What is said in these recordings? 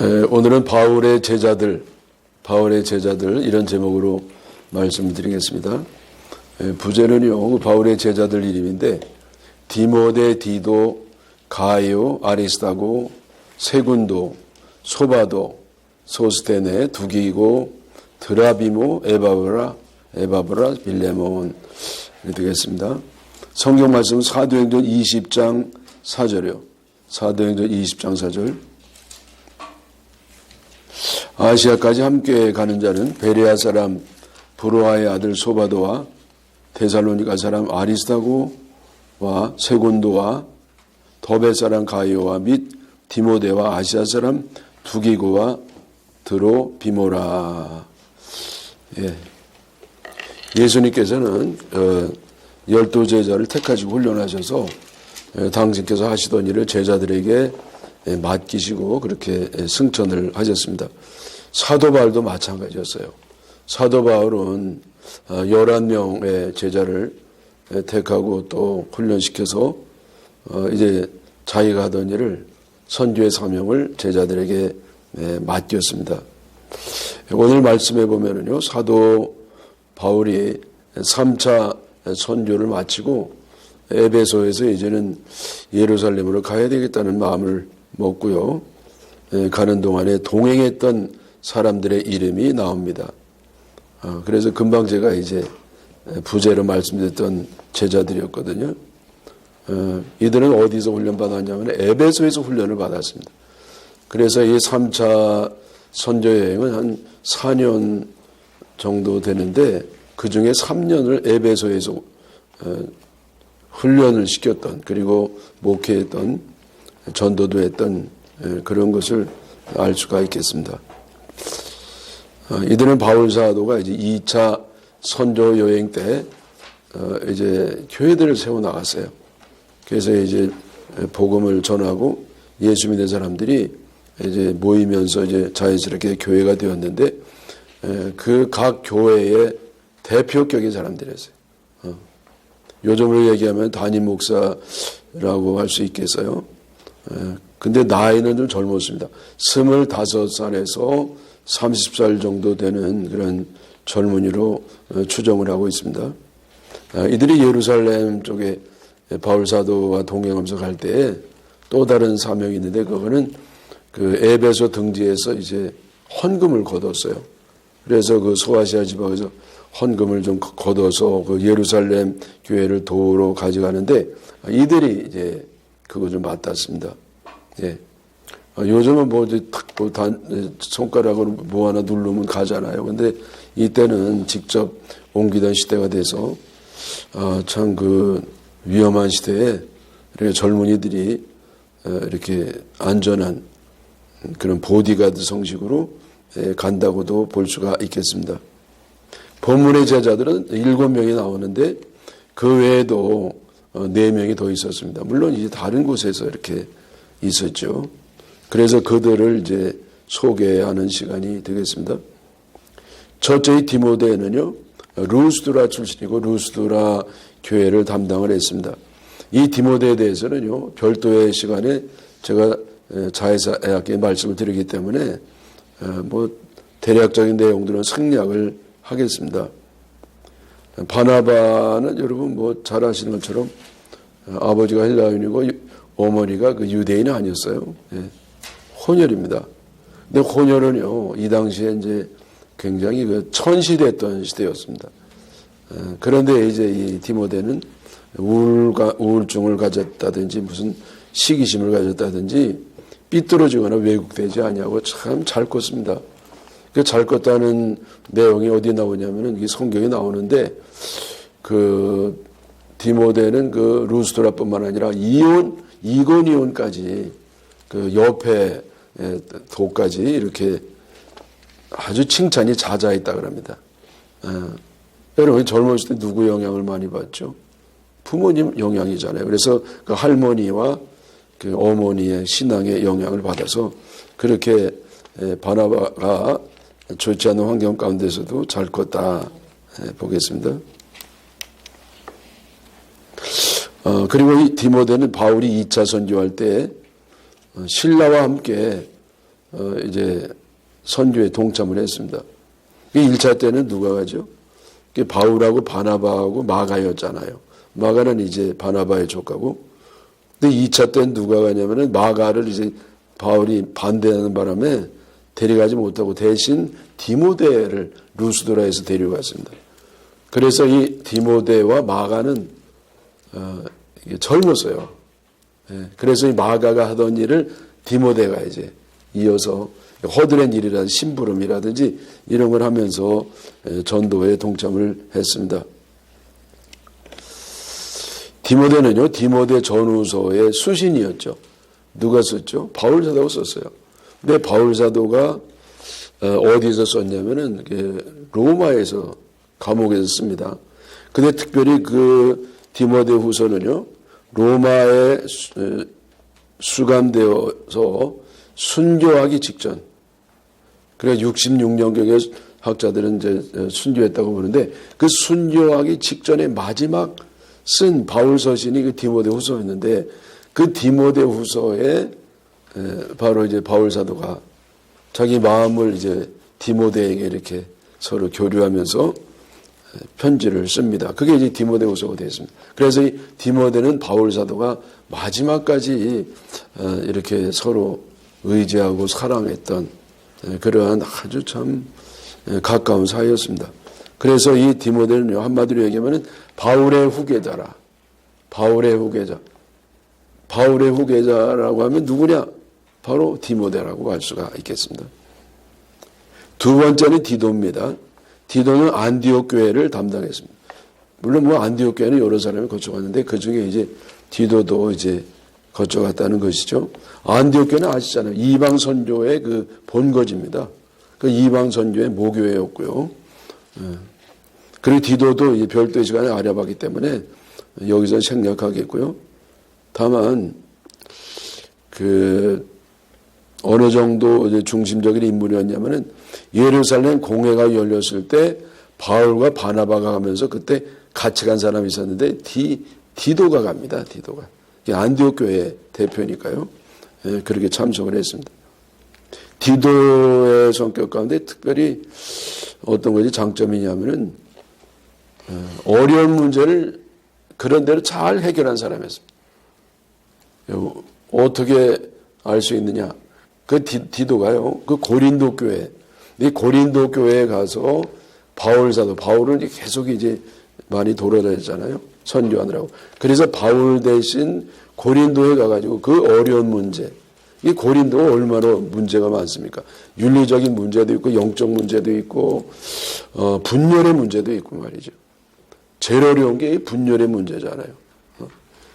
에, 오늘은 바울의 제자들, 바울의 제자들 이런 제목으로 말씀을 드리겠습니다. 에, 부제는요, 바울의 제자들 이름인데 디모데, 디도, 가요, 아리스타고, 세군도, 소바도, 소스테네, 두기고, 드라비모, 에바브라, 에바브라, 빌레몬 되겠습니다. 성경 말씀 사도행전 20장 4절이요. 사도행전 20장 4절. 아시아까지 함께 가는 자는 베레아 사람 브로아의 아들 소바도와 데살로니가 사람 아리스타고와 세곤도와 더베 사람 가이오와 및 디모데와 아시아 사람 두기고와 드로 비모라. 예. 예수님께서는 어, 열두 제자를 택하시고 훈련하셔서 어, 당신께서 하시던 일을 제자들에게 예, 맡기시고 그렇게 예, 승천을 하셨습니다. 사도 바울도 마찬가지였어요. 사도 바울은 11명의 어, 제자를 예, 택하고 또 훈련시켜서 이제 자기가 하던 일을 선교의 사명을 제자들에게 맡겼습니다. 오늘 말씀해 보면은요, 사도 바울이 3차 선교를 마치고 에베소에서 이제는 예루살렘으로 가야 되겠다는 마음을 먹고요. 가는 동안에 동행했던 사람들의 이름이 나옵니다. 어, 그래서 금방 제가 이제 부제로 말씀드렸던 제자들이었거든요. 어, 이들은 어디서 훈련 받았냐면 에베소에서 훈련을 받았습니다. 그래서 이 3차 선교 여행은 한 4년 정도 되는데 그 중에 3년을 에베소에서 어, 훈련을 시켰던 그리고 목회했던 전도도 했던 그런 것을 알 수가 있겠습니다. 어, 이들은 바울 사도가 이제 2차 선조 여행 때 어, 이제 교회들을 세워 나갔어요. 그래서 이제 복음을 전하고 예수 믿는 사람들이 이제 모이면서 이제 자연스럽게 교회가 되었는데 그 각 교회의 대표격인 사람들이었어요. 어. 요즘으로 얘기하면 담임 목사라고 할 수 있겠어요. 근데 나이는 좀 젊었습니다. 스물다섯 살에서 30살 정도 되는 그런 젊은이로 어, 추정을 하고 있습니다. 아, 이들이 예루살렘 쪽에 바울 사도와 동행하면서 갈 때 또 다른 사명이 있는데 그거는 그 에베소 등지에서 이제 헌금을 거뒀어요. 그래서 그 소아시아 지방에서 헌금을 좀 거둬서 그 예루살렘 교회를 도로 가져가는데 이들이 이제 그거 좀 맡았습니다. 예. 요즘은 뭐 이제 탁뭐 손가락으로 뭐 하나 누르면 가잖아요. 근데 이때는 직접 옮기던 시대가 돼서 아, 참그 위험한 시대에 이렇게 젊은이들이 어, 이렇게 안전한 그런 보디가드 성식으로 예, 간다고도 볼 수가 있겠습니다. 본문의 제자들은 일곱 명이 나오는데 그 외에도 어, 네 명이 더 있었습니다. 물론 이제 다른 곳에서 이렇게 있었죠. 그래서 그들을 이제 소개하는 시간이 되겠습니다. 첫째 디모데는요, 루스드라 출신이고 루스드라 교회를 담당을 했습니다. 이 디모데에 대해서는요, 별도의 시간에 제가 자회사에 말씀을 드리기 때문에 뭐 대략적인 내용들은 생략을 하겠습니다. 바나바는 여러분 뭐 잘 아시는 것처럼 아버지가 헬라인이고 어머니가 그 유대인이 아니었어요. 예. 혼혈입니다. 근데 혼혈은요, 이 당시에 이제 굉장히 그 천시됐던 시대였습니다. 예. 그런데 이제 이 디모데는 우울가, 우울증을 가졌다든지 무슨 시기심을 가졌다든지 삐뚤어지거나 왜곡되지 않냐고 참 잘 컸습니다. 그잘 컸다는 내용이 어디 나오냐면은 이 성경에 나오는데 그 디모데는 그 루스드라뿐만 아니라 이온 이고니온까지 그 옆에 도까지 이렇게 아주 칭찬이 잦아있다 그럽니다. 어. 여러분 젊었을 때 누구 영향을 많이 받죠? 부모님 영향이잖아요. 그래서 그 할머니와 그 어머니의 신앙의 영향을 받아서 그렇게 바나바가 좋지 않은 환경 가운데서도 잘 컸다 보겠습니다. 어, 그리고 이 디모데는 바울이 2차 선교할 때 어, 신라와 함께 어, 이제 선교에 동참을 했습니다. 1차 때는 누가 가죠? 바울하고 바나바하고 마가였잖아요. 마가는 이제 바나바의 조카고. 근데 2차 때는 누가 가냐면은 마가를 이제 바울이 반대하는 바람에 데려가지 못하고 대신 디모데를 루스도라에서 데려갔습니다. 그래서 이 디모데와 마가는 어, 젊었어요. 예, 그래서 이 마가가 하던 일을 디모데가 이제 이어서 허드렛 일이라든지 심부름이라든지 이런 걸 하면서 예, 전도에 동참을 했습니다. 디모데는요, 디모데 전후서의 수신이었죠. 누가 썼죠? 바울 사도가 썼어요. 근데 바울 사도가 어, 어디서 썼냐면은 그 로마에서 감옥에서 씁니다. 근데 특별히 그 디모데 후서는요, 로마에 수- 어, 수감되어서 순교하기 직전, 그래 66년경에 학자들은 이제 어, 순교했다고 보는데 그 순교하기 직전에 마지막 쓴 바울 서신이 그 디모데 후서였는데 그 디모데 후서에 에, 바로 이제 바울 사도가 자기 마음을 이제 디모데에게 이렇게 서로 교류하면서 편지를 씁니다. 그게 이제 디모데후서가 되었습니다. 그래서 이 디모데는 바울 사도가 마지막까지 어, 이렇게 서로 의지하고 사랑했던 에, 그러한 아주 참 에, 가까운 사이였습니다. 그래서 이 디모데는 한마디로 얘기하면 바울의 후계자라. 바울의 후계자. 바울의 후계자라고 하면 누구냐? 바로 디모데라고 할 수가 있겠습니다. 두 번째는 디도입니다. 디도는 안디옥 교회를 담당했습니다. 물론 뭐 안디옥 교회는 여러 사람이 거쳐갔는데 그 중에 이제 디도도 이제 거쳐갔다는 것이죠. 안디옥 교회는 아시잖아요. 이방 선교의 그 본거지입니다. 그 이방 선교의 모교회였고요. 예. 그리고 디도도 이 별도의 시간에 알아봤기 때문에 여기서 생략하겠고요. 다만 그 어느 정도 이제 중심적인 인물이었냐면은 예루살렘 공회가 열렸을 때 바울과 바나바가 가면서 그때 같이 간 사람이 있었는데 디 디도가 갑니다. 디도가 안디옥 교회 대표니까요. 예, 그렇게 참석을 했습니다. 디도의 성격 가운데 특별히 어떤 것이 장점이냐면은 어, 어려운 문제를 그런 대로 잘 해결한 사람이었습니다. 요, 어떻게 알 수 있느냐? 그 디, 디도가요, 그 고린도 교회, 이 고린도 교회에 가서 바울 사도, 바울은 계속 이제 많이 돌아다녔잖아요. 선교하느라고. 그래서 바울 대신 고린도에 가가지고 그 어려운 문제, 이 고린도가 얼마나 문제가 많습니까? 윤리적인 문제도 있고, 영적 문제도 있고, 어, 분열의 문제도 있고 말이죠. 제일 어려운 게이 분열의 문제잖아요. 어.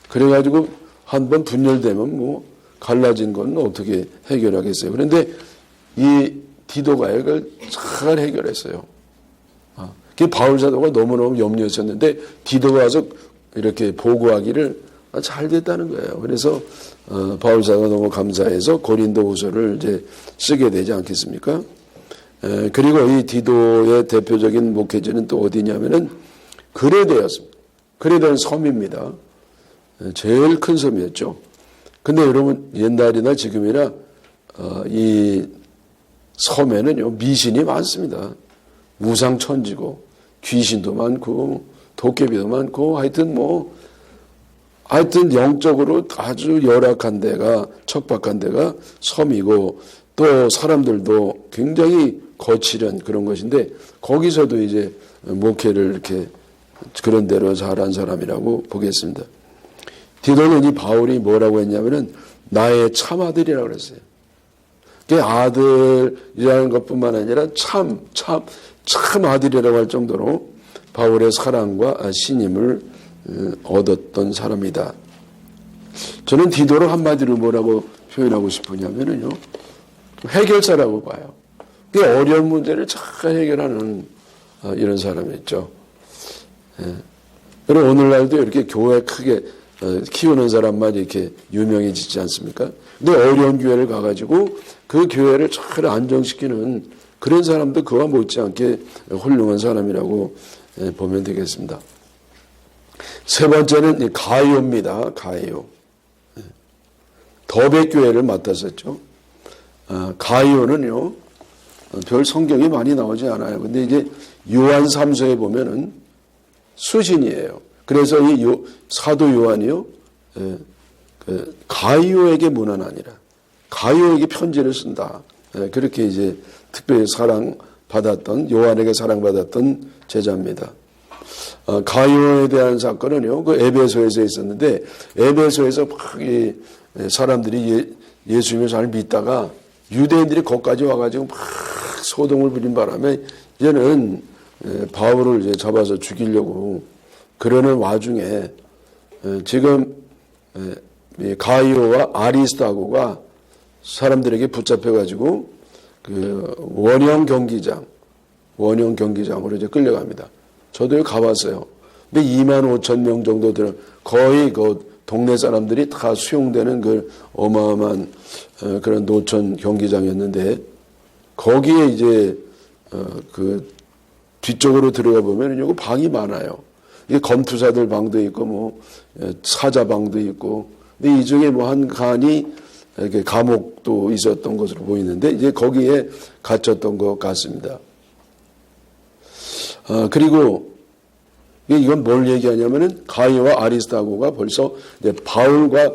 그래가지고 한 번 분열되면 뭐 갈라진 건 어떻게 해결하겠어요. 그런데 이 디도가 이걸 잘 해결했어요. 아, 그 바울 사도가 너무너무 염려했었는데 디도가 와서 이렇게 보고하기를 잘 됐다는 거예요. 그래서 어, 바울 사도가 너무 감사해서 고린도 후서를 이제 쓰게 되지 않겠습니까? 에, 그리고 이 디도의 대표적인 목회지는 또 어디냐면은 그레데였습니다. 그레데는 섬입니다. 에, 제일 큰 섬이었죠. 근데 여러분 옛날이나 지금이나 어, 이 섬에는요 미신이 많습니다. 무상천지고 귀신도 많고 도깨비도 많고 하여튼 뭐 하여튼 영적으로 아주 열악한 데가 척박한 데가 섬이고 또 사람들도 굉장히 거칠은 그런 것인데 거기서도 이제 목회를 이렇게 그런 대로 잘한 사람이라고 보겠습니다. 디도는 이 바울이 뭐라고 했냐면은 나의 참 아들이라고 그랬어요. 그 아들이라는 것뿐만 아니라 참, 참, 참 아들이라고 할 정도로 바울의 사랑과 신임을 어, 얻었던 사람이다. 저는 디도를 한마디로 뭐라고 표현하고 싶으냐면은요, 해결사라고 봐요. 그 어려운 문제를 잘 해결하는 어, 이런 사람이었죠. 예. 여러분, 오늘날도 이렇게 교회 크게 어, 키우는 사람만 이렇게 유명해지지 않습니까? 근데 어려운 교회를 가가지고 그 교회를 잘 안정시키는 그런 사람도 그와 못지않게 훌륭한 사람이라고 예, 보면 되겠습니다. 세 번째는 이 가이오입니다. 가이오. 예. 더베 교회를 맡았었죠. 어, 가이오는요, 어, 별 성경이 많이 나오지 않아요. 근데 이제 요한 3서에 보면은 수신이에요. 그래서 이 요, 사도 요한이요, 예, 그 가이오에게 문안하니라. 가이오에게 편지를 쓴다. 예, 그렇게 이제 특별히 사랑받았던, 요한에게 사랑받았던 제자입니다. 어, 가이오에 대한 사건은요, 그 에베소에서 있었는데, 에베소에서 막 이, 사람들이 예, 예수님을 잘 믿다가 유대인들이 거기까지 와가지고 막 소동을 부린 바람에 이제는 에, 바울을 이제 잡아서 죽이려고 그러는 와중에 에, 지금 에, 이 가이오와 아리스타고가 사람들에게 붙잡혀가지고 그 원형 경기장, 원형 경기장으로 이제 끌려갑니다. 저도 가봤어요. 근데 2만 5천 명 정도 들어 거의 그 동네 사람들이 다 수용되는 그 어마어마한 어, 그런 노천 경기장이었는데 거기에 이제 어, 그 뒤쪽으로 들어가 보면 요거 방이 많아요. 이게 검투사들 방도 있고 뭐 예, 사자 방도 있고 근데 이 중에 뭐 한 칸이 이렇게 감옥도 있었던 것으로 보이는데 이제 거기에 갇혔던 것 같습니다. 어, 그리고 이건 뭘 얘기하냐면은 가이와 아리스타고가 벌써 바울과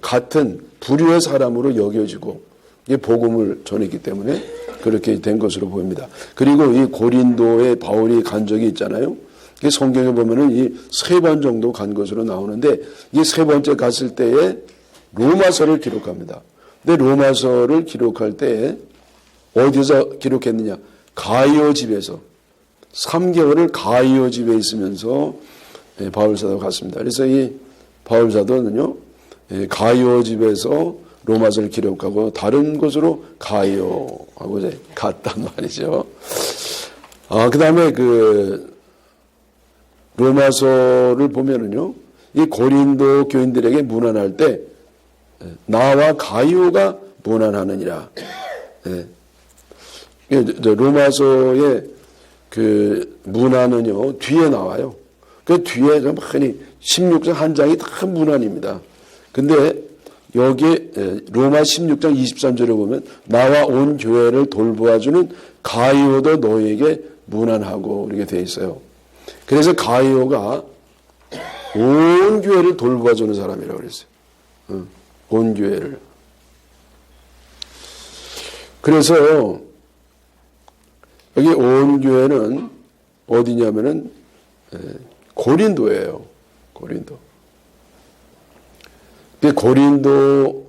같은 부류의 사람으로 여겨지고 이게 복음을 전했기 때문에 그렇게 된 것으로 보입니다. 그리고 이 고린도에 바울이 간 적이 있잖아요. 성경에 보면은 이 세 번 정도 간 것으로 나오는데 이 세 번째 갔을 때에 로마서를 기록합니다. 근데 로마서를 기록할 때에 어디서 기록했느냐? 가이오 집에서 3개월을 가이오 집에 있으면서 예, 바울 사도 갔습니다. 그래서 이 바울 사도는요, 예, 가이오 집에서 로마서를 기록하고 다른 곳으로 가이오하고 갔단 말이죠. 아, 그 다음에 그 로마서를 보면은요, 이 고린도 교인들에게 문안할 때 예, 나와 가이오가 문안하느니라. 예. 예, 저 로마서에 그 문안은요 뒤에 나와요. 그 뒤에 좀 흔히 16장 한 장이 다 문안입니다. 근데 여기 로마 16장 23절에 보면 나와 온 교회를 돌보아주는 가이오도 너에게 문안하고 이렇게 돼 있어요. 그래서 가이오가 온 교회를 돌보아주는 사람이라고 그랬어요. 온 교회를. 그래서 여기 온 교회는 어디냐면은 고린도예요. 고린도. 그 고린도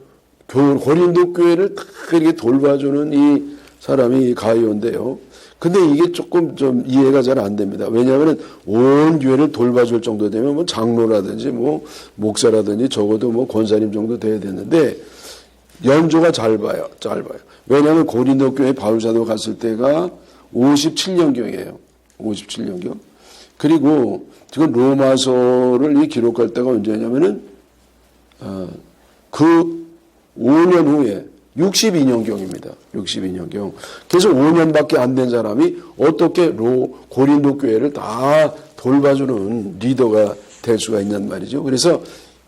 교 고린도 교회를 다 이렇게 돌봐주는 이 사람이 가이오인데요. 근데 이게 조금 좀 이해가 잘 안 됩니다. 왜냐하면 온 교회를 돌봐줄 정도 되면 뭐 장로라든지 뭐 목사라든지 적어도 뭐 권사님 정도 돼야 되는데 연조가 짧아요. 짧아요. 왜냐하면 고린도 교회 바울사도 갔을 때가 57년경이에요. 57년경. 그리고 지금 로마서를 이 기록할 때가 언제냐면은 어, 그 5년 후에 62년경입니다. 62년경. 그래서 5년밖에 안 된 사람이 어떻게 로 고린도 교회를 다 돌봐주는 리더가 될 수가 있냔 말이죠. 그래서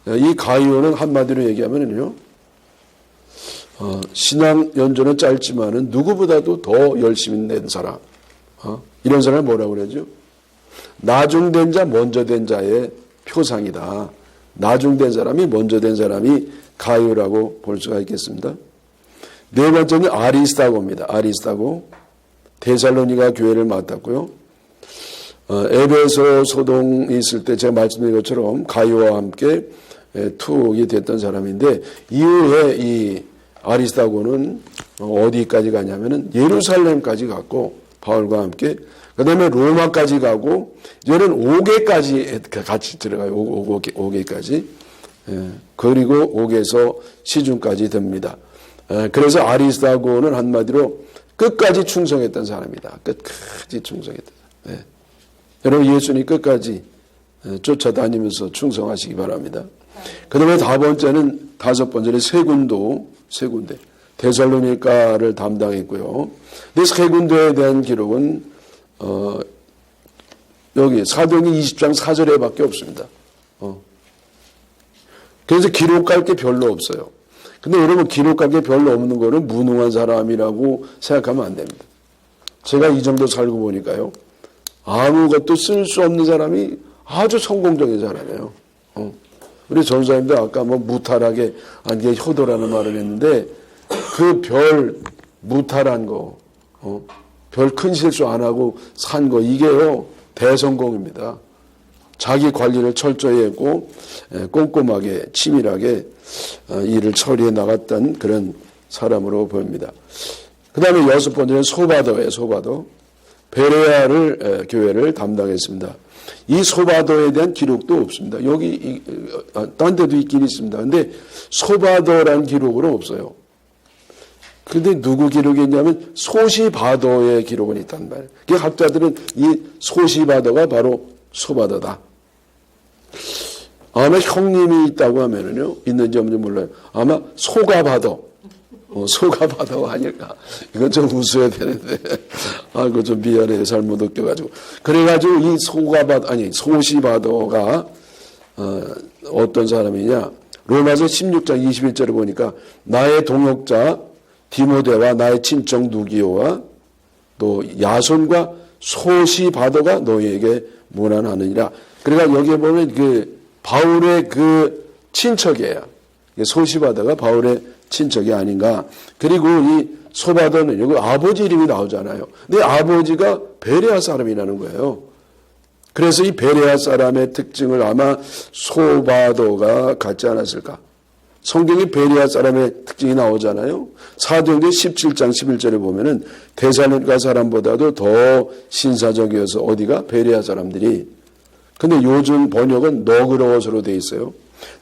이 가이오는 한마디로 얘기하면은요. 어, 신앙 연조는 짧지만은 누구보다도 더 열심히 낸 사람. 어? 이런 사람을 뭐라고 그러죠? 나중된 자, 먼저 된 자의 표상이다. 나중된 사람이 먼저 된 사람이 가요라고 볼 수가 있겠습니다. 네 번째는 아리스타고입니다. 아리스타고. 데살로니가 교회를 맡았고요. 어, 에베소 소동이 있을 때 제가 말씀드린 것처럼 가요와 함께 투옥이 됐던 사람인데 이후에 이 아리스타고는 어디까지 가냐면은 예루살렘까지 갔고 바울과 함께 그다음에 로마까지 가고 이제는 5개까지 같이 들어가요. 5, 5개, 까지 예, 그리고 5개에서 시중까지 됩니다. 예, 그래서 아리스타고는 한마디로 끝까지 충성했던 사람이다. 끝까지 사람. 예. 여러분 예수님 끝까지 쫓아다니면서 충성하시기 바랍니다. 그 다음에 다 번째는 다섯 번째는 세 군도 세 군데. 데살로니카를 담당했고요. 근데 세 군데에 대한 기록은 어, 여기 사도행 20장 4절에밖에 없습니다. 어. 그래서 기록할 게 별로 없어요. 근데 여러분 기록하기에 별로 없는 거는 무능한 사람이라고 생각하면 안 됩니다. 제가 이 정도 살고 보니까요. 아무것도 쓸 수 없는 사람이 아주 성공적인 사람이에요. 어. 우리 전사님도 아까 뭐 무탈하게 안게 효도라는 말을 했는데 그 별 무탈한 거, 어. 별큰 실수 안 하고 산 거 이게요 대성공입니다. 자기 관리를 철저히 했고 에, 꼼꼼하게 치밀하게 어, 일을 처리해 나갔던 그런 사람으로 보입니다. 그 다음에 여섯 번째는 소바더예요. 소바더. 베레아를 에, 교회를 담당했습니다. 이 소바더에 대한 기록도 없습니다. 여기 이, 어, 딴 데도 있긴 있습니다. 근데 소바더란 기록은 없어요. 근데 누구 기록이 있냐면 소시바더의 기록은 있단 말이에요. 그 학자들은 이 소시바더가 바로 소바더다. 아마 형님이 있다고 하면은요, 있는지 없는지 몰라요. 아마 소가바더, 어, 소가바더 아닐까. 이건 좀 웃어야 되는데. 아이고, 좀 미안해. 잘못 웃겨가지고. 그래가지고 이 소가바더, 아니, 소시바더가, 어, 어떤 사람이냐. 로마서 16장 21절을 보니까 나의 동역자 디모데와 나의 친척 누기오와 또 야손과 소시바더가 너희에게 문안하느니라. 그러니까 여기에 보면 그 바울의 그 친척이에요. 소시바더가 바울의 친척이 아닌가. 그리고 이 소바더는 여기 아버지 이름이 나오잖아요. 근데 아버지가 베레아 사람이라는 거예요. 그래서 이 베레아 사람의 특징을 아마 소바도가 갖지 않았을까. 성경에 베레아 사람의 특징이 나오잖아요. 사도행전 17장 11절에 보면은 대사로가 사람보다도 더 신사적이어서 어디가 베레아 사람들이 근데 요즘 번역은 너그러워서로 돼 있어요.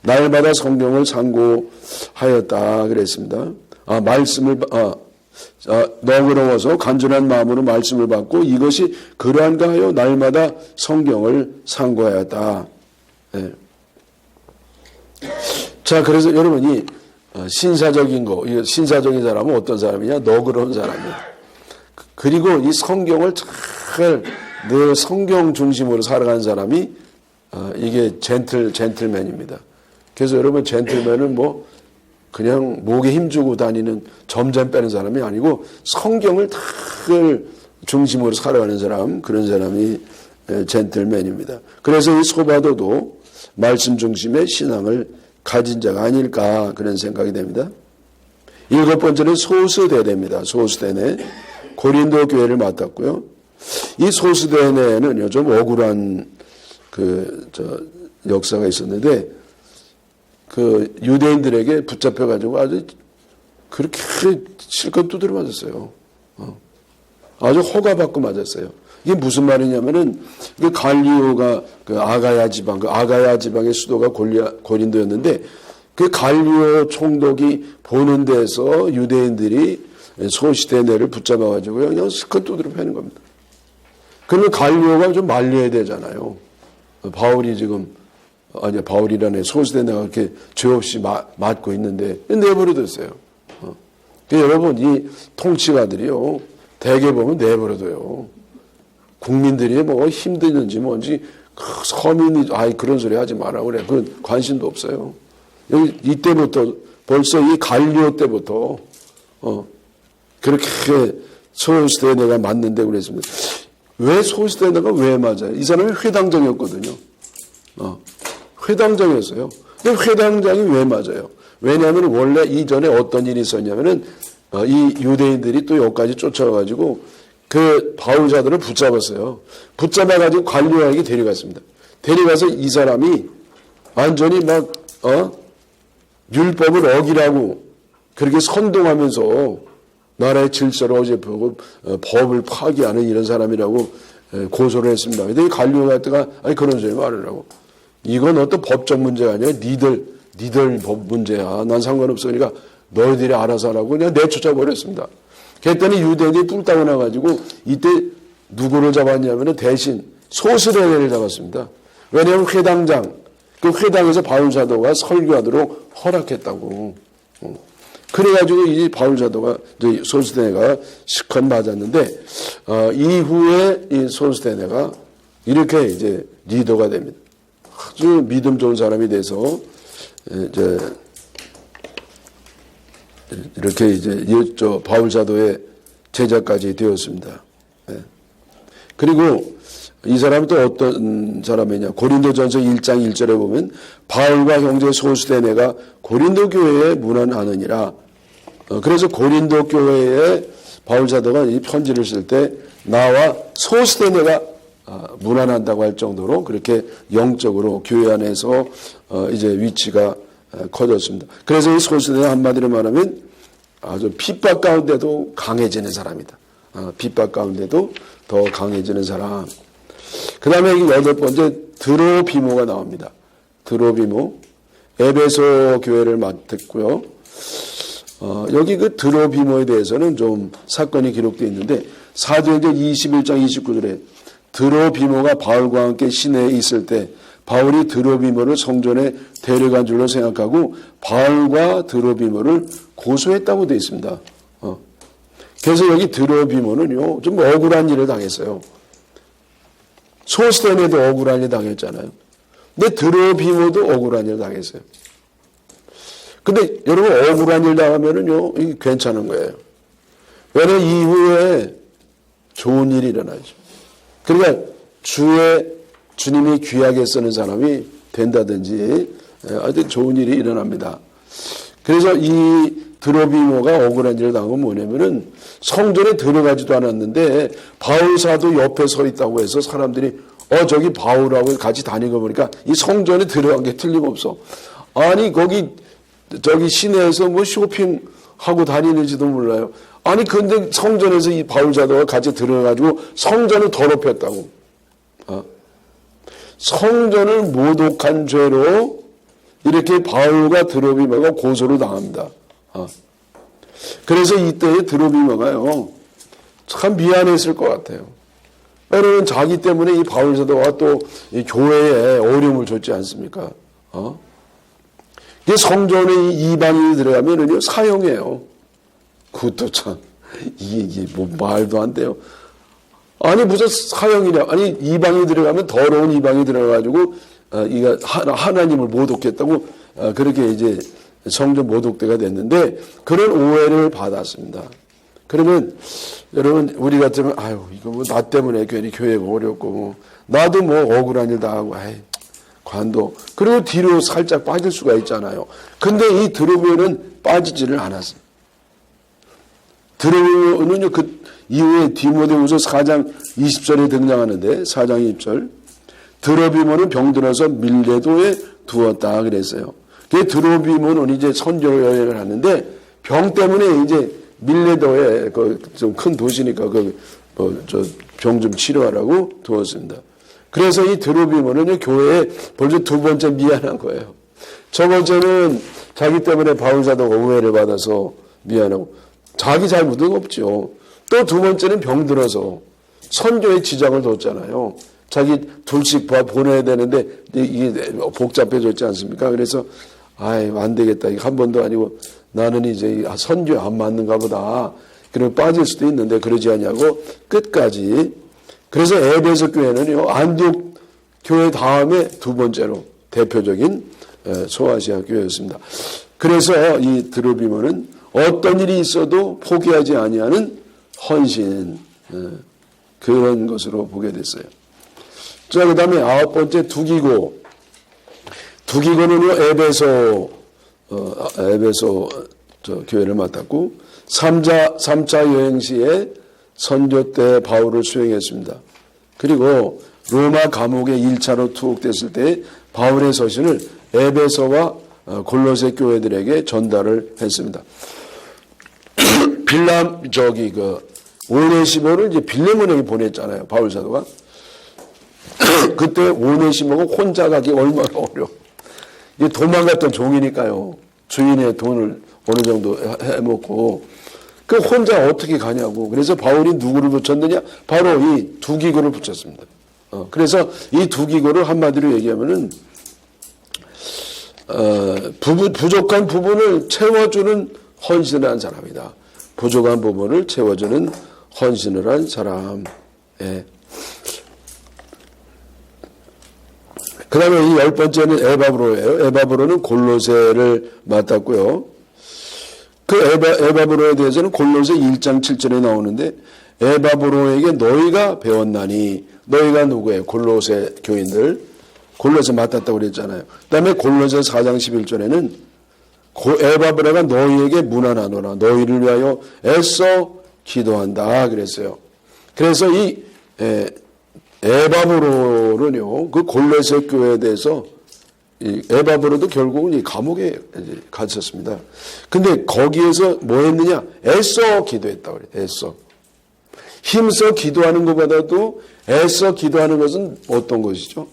날마다 성경을 상고하였다 그랬습니다. 아 말씀을 아, 아, 너그러워서 간절한 마음으로 말씀을 받고 이것이 그러한가 하여 날마다 성경을 상고하였다. 네. 자, 그래서 여러분이 어, 신사적인 거, 신사적인 사람은 어떤 사람이냐? 너그러운 사람이야. 그리고 이 성경을 잘, 늘 성경 중심으로 살아가는 사람이, 어, 이게 젠틀, 젠틀맨입니다. 그래서 여러분, 젠틀맨은 뭐, 그냥 목에 힘주고 다니는 점점 빼는 사람이 아니고 성경을 늘 중심으로 살아가는 사람, 그런 사람이 젠틀맨입니다. 그래서 이 소바도도 말씀 중심의 신앙을 가진 자가 아닐까 그런 생각이 됩니다. 일곱 번째는 소수대대입니다. 소수대내 고린도 교회를 맡았고요. 이 소수대내는 좀 억울한 그 저 역사가 있었는데 그 유대인들에게 붙잡혀 가지고 아주 그렇게 실컷 두드려 맞았어요. 어. 아주 허가받고 맞았어요. 이게 무슨 말이냐면은 그 갈리오가 그 아가야 지방, 그 아가야 지방의 수도가 골리아, 고린도였는데 그 갈리오 총독이 보는 데서 유대인들이 소시대네를 붙잡아가지고 그냥 스컷 두드려 패는 겁니다. 그러면 갈리오가 좀 말려야 되잖아요. 바울이 지금 아니 바울이라네 소시대네가 이렇게 죄 없이 마, 맞고 있는데 내버려뒀어요. 어. 여러분 이 통치가들이요 대개 보면 내버려둬요. 국민들이 뭐 힘드는지 뭔지 그 서민이 아이 그런 소리 하지 마라 그래. 그건 관심도 없어요. 여기 이때부터 벌써 이 갈리오 때부터 어 그렇게 소시대네가 맞는데 그랬습니다. 왜 소시대네가 왜 맞아요? 이 사람이 회당장이었거든요. 어 회당장이었어요. 근데 회당장이 왜 맞아요? 왜냐하면 원래 이전에 어떤 일이 있었냐면은 어, 이 유대인들이 또 여기까지 쫓아가지고 그 바울자들을 붙잡았어요. 붙잡아가지고 관료에게 데려갔습니다. 데려가서 이 사람이 완전히 막, 어? 율법을 어기라고 그렇게 선동하면서 나라의 질서를 어제보고 어, 법을 파기하는 이런 사람이라고 고소를 했습니다. 근데 관료가 때가 아니 그런 소리 말으라고. 이건 어떤 법적 문제가 아니라 니들 니들 법 문제야. 난 상관없어. 그러니까 너희들이 알아서 하라고 그냥 내쫓아 버렸습니다. 그랬더니 유대인이 뿔따고 나가지고 이때 누구를 잡았냐면 대신 소스레를 잡았습니다. 왜냐하면 회당장, 그 회당에서 바울 사도가 설교하도록 허락했다고. 어. 그래가지고 이 바울 사도가, 소스테네가 시컷 맞았는데, 어, 이후에 이 소스테네가 이렇게 이제 리더가 됩니다. 아주 믿음 좋은 사람이 돼서, 이제, 이렇게 이제 바울 사도의 제자까지 되었습니다. 예. 그리고 이 사람은 또 어떤 사람이냐. 고린도전서 1장 1절에 보면 바울과 형제 소수대네가 고린도 교회에 문안하느니라. 어, 그래서 고린도 교회에 바울 사도가 이 편지를 쓸 때 나와 소수대네가 아, 문안한다고 할 정도로 그렇게 영적으로 교회 안에서 어, 이제 위치가 어, 커졌습니다. 그래서 이 소수대는 한마디로 말하면 아주 핍박 가운데도 강해지는 사람이다. 어, 핍박 가운데도 더 강해지는 사람. 그 다음에 여덟 번째 드로비모가 나옵니다. 드로비모. 에베소 교회를 맡았고요. 어, 여기 그 드로비모에 대해서는 좀 사건이 기록되어 있는데 사도행전 21장 29절에 드로비모가 바울과 함께 시내에 있을 때 바울이 드로비모를 성전에 데려간 줄로 생각하고 바울과 드로비모를 고소했다고 되어 있습니다. 어. 그래서 여기 드로비모는요 좀 억울한 일을 당했어요. 소스텐에도 억울한 일 당했잖아요. 근데 드로비모도 억울한 일 당했어요. 근데 여러분 억울한 일 당하면은요 이게 괜찮은 거예요. 왜냐면 이후에 좋은 일이 일어나죠. 그러니까 주의 주님이 귀하게 쓰는 사람이 된다든지 예, 하여튼 좋은 일이 일어납니다. 그래서 이 드로비모가 억울한 일을 건 뭐냐면은 성전에 들어가지도 않았는데 바울 사도 옆에 서 있다고 해서 사람들이 어 저기 바울하고 같이 다니고 보니까 이 성전에 들어간 게 틀림없어. 아니 거기 저기 시내에서 뭐 쇼핑 하고 다니는지도 몰라요. 아니 근데 성전에서 이 바울 사도가 같이 들어가지고 성전을 더럽혔다고. 어? 성전을 모독한 죄로 이렇게 바울과 드로비마가 고소를 당합니다. 어. 그래서 이때의 드로비마가요, 참 미안했을 것 같아요. 왜냐면 자기 때문에 이 바울 사도가 또 이 교회에 어려움을 줬지 않습니까? 어? 이 성전에 이방인이 들어가면은요, 사형이에요. 그것도 참, 이게, 이게 뭐 말도 안 돼요. 아니 무슨 사형이냐? 아니 이방이 들어가면 더러운 이방이 들어가가지고 어, 이가 하나, 하나님을 모독했다고 어, 그렇게 이제 성전 모독대가 됐는데 그런 오해를 받았습니다. 그러면 여러분 우리 같으면 아유 이거 뭐 나 때문에 괜히 교회가 어렵고 뭐 나도 뭐 억울한 일 당하고 아이 관도 그리고 뒤로 살짝 빠질 수가 있잖아요. 근데 이 드로비오는 빠지지를 않았습니다. 드로비오는요 그 이후에 디모데후서 4장 20절에 등장하는데 4장 20절 드로비모는 병들어서 밀레도에 두었다 그랬어요. 그 드로비모는 이제 선교 여행을 하는데 병 때문에 이제 밀레도에 그 좀 큰 도시니까 그 뭐 저 병 좀 치료하라고 두었습니다. 그래서 이 드로비모는 교회에 벌써 두 번째 미안한 거예요. 첫 번째는 자기 때문에 바울사도가 오해를 받아서 미안하고 자기 잘못은 없죠. 또 두 번째는 병들어서 선교에 지장을 뒀잖아요. 자기 둘씩 보내야 되는데 이게 복잡해졌지 않습니까? 그래서 아이 안 되겠다. 한 번도 아니고 나는 이제 선교에 안 맞는가 보다. 그리고 빠질 수도 있는데 그러지 않냐고 끝까지. 그래서 에베소 교회는요 안디옥 교회 다음에 두 번째로 대표적인 소아시아 교회였습니다. 그래서 이 드로비모는 어떤 일이 있어도 포기하지 아니하는 헌신 그런 것으로 보게 됐어요. 자, 그 다음에 아홉 번째 두기고. 두기고는요, 에베소, 어, 에베소 저 교회를 맡았고, 3자, 3차 여행 시에 선교 때 바울을 수행했습니다. 그리고 로마 감옥에 1차로 투옥됐을 때 바울의 서신을 에베소와 어, 골로새 교회들에게 전달을 했습니다. 빌람, 저기, 그, 오네시모를 이제 빌레몬에게 보냈잖아요. 바울 사도가. 그때 오네시모가 혼자 가기 얼마나 어려워. 이게 도망갔던 종이니까요. 주인의 돈을 어느 정도 해먹고. 그 혼자 어떻게 가냐고. 그래서 바울이 누구를 붙였느냐? 바로 이 두기고를 붙였습니다. 어, 그래서 이 두기고를 한마디로 얘기하면은, 어, 부부, 부족한 부분을 채워주는 헌신을 한 사람이다. 부족한 부분을 채워주는 헌신을 한 사람. 예. 그 다음에 이 열 번째는 에바브로예요. 에바브로는 골로새를 맡았고요. 그 에바, 에바브로에 대해서는 골로새 1장 7절에 나오는데 에바브로에게 너희가 배웠나니 너희가 누구예요? 골로새 교인들 골로새 맡았다고 그랬잖아요. 그 다음에 골로새 4장 11절에는 에바브라가 너희에게 문안하노라 너희를 위하여 애써 기도한다 그랬어요. 그래서 이 에, 에바브로는요 그 골로새 교회에 대해서 이 에바브로도 결국은 이 감옥에 갇혔습니다. 근데 거기에서 뭐 했느냐? 애써 기도했다 그래. 애써. 힘써 기도하는 것보다도 애써 기도하는 것은 어떤 것이죠?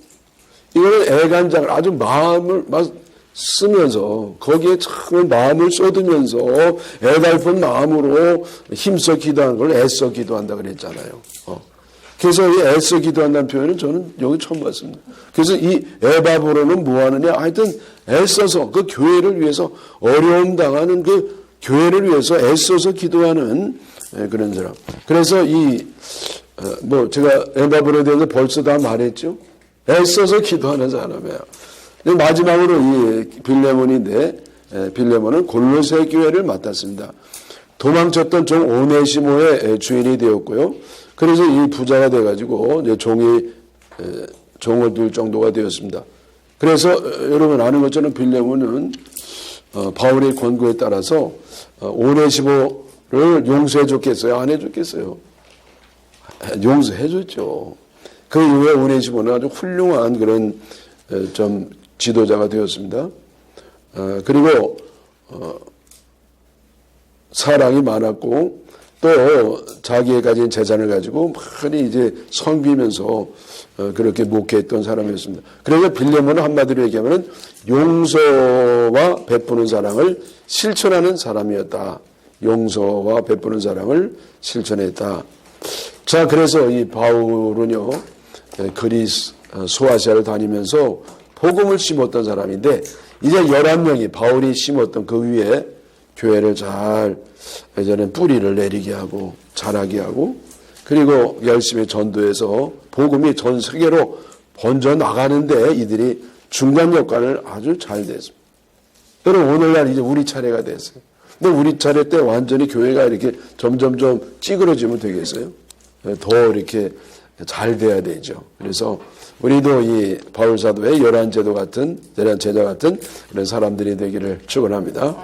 이거는 애간장을 아주 마음을 막 쓰면서 거기에 참 마음을 쏟으면서 애달픈 마음으로 힘써 기도하는 걸 애써 기도한다 그랬잖아요. 어. 그래서 이 애써 기도한다는 표현은 저는 여기 처음 봤습니다. 그래서 이 에바브로는 뭐 하느냐? 하여튼 애써서 그 교회를 위해서 어려움 당하는 그 교회를 위해서 애써서 기도하는 예, 그런 사람. 그래서 이, 어, 뭐 제가 에바브로에 대해서 벌써 다 말했죠? 애써서 기도하는 사람이에요. 마지막으로 이 빌레몬인데 예, 빌레몬은 골로새 교회를 맡았습니다. 도망쳤던 종 오네시모의 주인이 되었고요. 그래서 이 부자가 돼가지고 이제 종이 에, 종을 둘 정도가 되었습니다. 그래서 어, 여러분 아는 것처럼 빌레몬은 어, 바울의 권고에 따라서 어, 오네시모를 용서해 줬겠어요? 안 해줬겠어요? 용서해 줬죠. 그 이후에 오네시모는 아주 훌륭한 그런 에, 좀 지도자가 되었습니다. 어, 그리고 어, 사랑이 많았고 또 자기의 가진 재산을 가지고 많이 이제 성비면서 어, 그렇게 목회했던 사람이었습니다. 그래서 빌레몬은 한마디로 얘기하면 용서와 베푸는 사랑을 실천하는 사람이었다. 용서와 베푸는 사랑을 실천했다. 자, 그래서 이 바울은요, 예, 그리스, 어, 소아시아를 다니면서 복음을 심었던 사람인데, 이제 11명이 바울이 심었던 그 위에 교회를 잘 예전에 뿌리를 내리게 하고 자라게 하고 그리고 열심히 전도해서 복음이 전 세계로 번져 나가는데 이들이 중간 역할을 아주 잘 됐습니다. 여러분 오늘날 이제 우리 차례가 됐어요. 근데 우리 차례 때 완전히 교회가 이렇게 점점점 찌그러지면 되겠어요? 더 이렇게 잘 돼야 되죠. 그래서 우리도 이 바울 사도의 열한 제도 같은 열한 제자 같은 그런 사람들이 되기를 축원합니다.